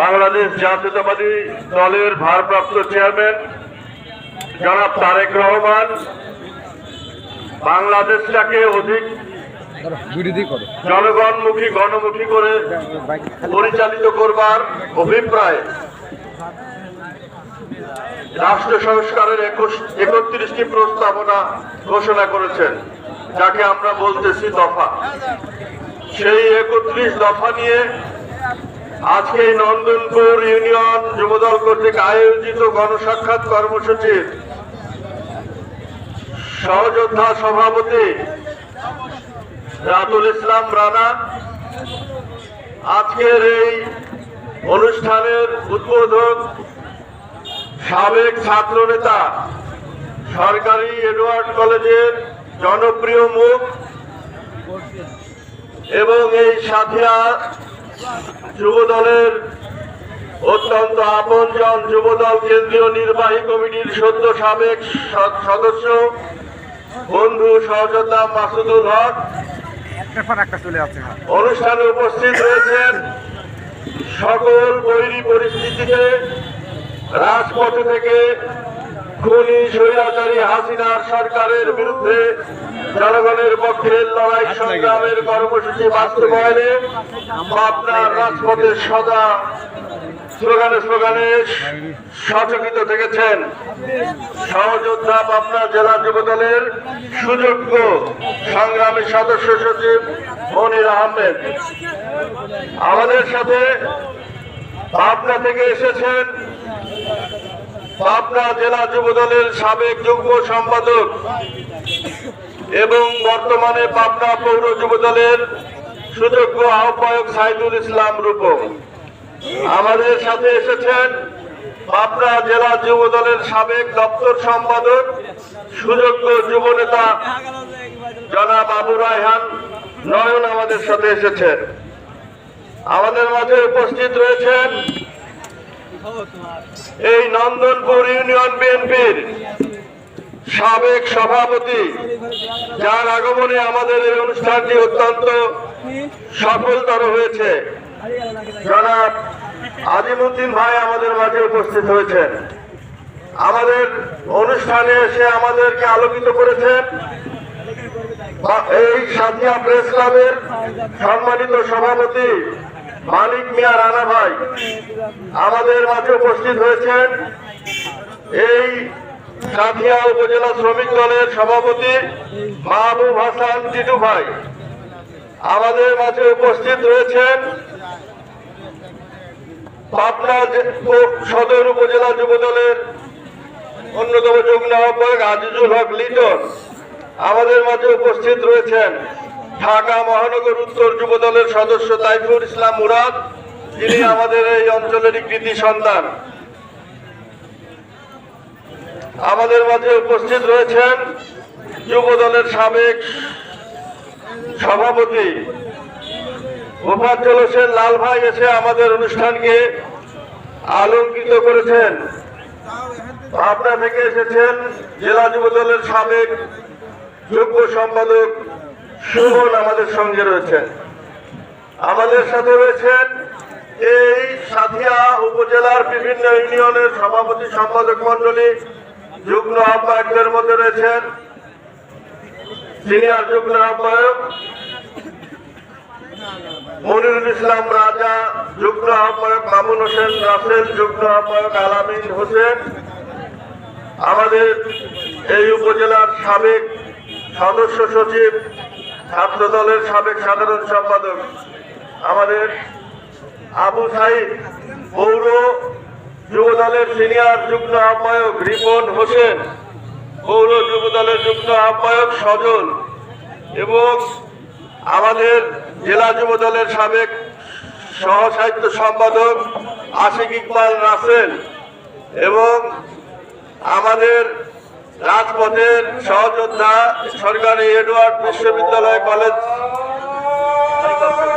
বাংলাদেশ জাতীয়তাবাদী দলের ভারপ্রাপ্ত চেয়ারম্যান জনাব তারেক রহমান, বাংলাদেশটাকে অধিক জনগণমুখী, গণমুখী করে পরিচালিত করবার অভিপ্রায় রাষ্ট্র সংস্কারের একত্রিশটি প্রস্তাবনা ঘোষণা করেছেন, যাকে আমরা বলতেছি দফা। সেই একত্রিশ দফা নিয়ে আজকে নন্দনপুর ইউনিয়ন যুবদল কর্তৃক আয়োজিত গণসাক্ষাৎ কর্মসূচির সহযোদ্ধা সভাপতি রাতুল ইসলাম রানা আজকের এই অনুষ্ঠানের উদ্বোধক সাবেক ছাত্রনেতা সরকারি এডওয়ার্ড কলেজের জনপ্রিয় মুখ এবং এই সাথিয়া যুবদলের অত্যন্ত আপনজন যুবদল কেন্দ্রীয় নির্বাহী কমিটির সদ্য সাবেক সদস্য বন্ধু সহযোদ্ধা মাসুদুল হক। হ্যাঁ। অনুষ্ঠানে উপস্থিত রয়েছেন সকল বৈরী পরিস্থিতিতে রাজপথ থেকে খুনি স্বৈরাচারী হাসিনার সরকারের বিরুদ্ধে জনগণের পক্ষে লড়াই সংগ্রামের কর্মসূচি বাস্তবায়নে আপনার রাজপথে সদা স্লোগানে স্লোগানে সচকিত থেকেছেন। সহযোদ্ধা পাবনা জেলা যুবদলের সুযোগ্য সংগ্রামী সদস্য সচিব মনির আহমেদ। আমাদের সাথে পাবনা থেকে এসেছেন পাবনা জেলা যুবদলের সাবেক যুগ্ম সম্পাদক এবং বর্তমানে পাবনা পৌর যুবদলের সুযোগ্য আহ্বায়ক সাইদুল ইসলাম রূপম আমাদের সাথে এসেছেন পাবনা জেলা যুব দলের সাবেক দপ্তর সম্পাদক, সুযোগ্য যুব নেতা জনাব আবু রায়হান। নয়ন আমাদের সাথে এসেছেন। আমাদের মাঝে উপস্থিত রয়েছেন এই নন্দনপুর ইউনিয়ন বিএনপির সাবেক সভাপতি, যার আগমনে আমাদের এই অনুষ্ঠানটি অত্যন্ত সফলতর হয়েছে। জনাব আজিমুদ্দিন ভাই আমাদের মাঝে উপস্থিত হয়েছেন। আমাদের অনুষ্ঠানে এসে আমাদেরকে আলোকিত করেছেন। এই সাথিয়া প্রেস ক্লাবের সম্মানিত সভাপতি মালিক মিয়া রানা ভাই আমাদের মাঝে উপস্থিত হয়েছেন। এই সাথিয়া উপজেলা শ্রমিক দলের সভাপতি মাহবুব হাসান টিটু ভাই আমাদের মাঝে উপস্থিত রয়েছেন। পাবনা সদর উপজেলা যুব দলের অন্যতম যুগ্ম আহ্বায়ক আজিজুল হক লিটন আমাদের মাঝে উপস্থিত রয়েছেন। ঢাকা মহানগর উত্তর যুব দলের সদস্য তাইফুর ইসলাম মুরাদ, যিনি আমাদের এই অঞ্চলেরই কৃতি সন্তান। আমাদের মাঝে উপস্থিত রয়েছেন যুব দলের সাবেক সভাপতি মোফাজ্জল হোসেন লাল ভাই, এসে আমাদের অনুষ্ঠানকে আলোকিত করেছেন। পাবনা থেকে এসেছেন জেলা যুব দলের সাবেক যোগ্য সম্পাদক সুমন আমাদের সঙ্গে রয়েছেন। আমাদের সাথে রয়েছেন এই সাথিয়া উপজেলার বিভিন্ন ইউনিয়নের সভাপতি, সম্পাদক মন্ডলী যুগ্ম আহ্বায়কদের মধ্যে রয়েছেন সিনিয়র যুগ্ম আহ্বায়ক মনিরুল ইসলাম রাজা, যুগ্ম আহ্বায়ক মামুন হোসেন রাসেল, যুগ্ম আহ্বায়ক আলামিন হোসেন। আমাদের এই উপজেলার সাবেক সদস্য সচিব ছাত্র দলের সাবেক সাধারণ সম্পাদক আমাদের আবু সাইদ পৌর যুব দলের সিনিয়র যুগ্ম আহ্বায়ক রিপন হোসেন, পৌর যুব দলের যুগ্ম আহ্বায়ক সজল এবং আমাদের জেলা যুব দলের সাবেক সহসাহিত্য সম্পাদক আশিক ইকবাল রাসেল এবং আমাদের রাজপথের সহযোদ্ধা সরকারি এডওয়ার্ড বিশ্ববিদ্যালয় কলেজ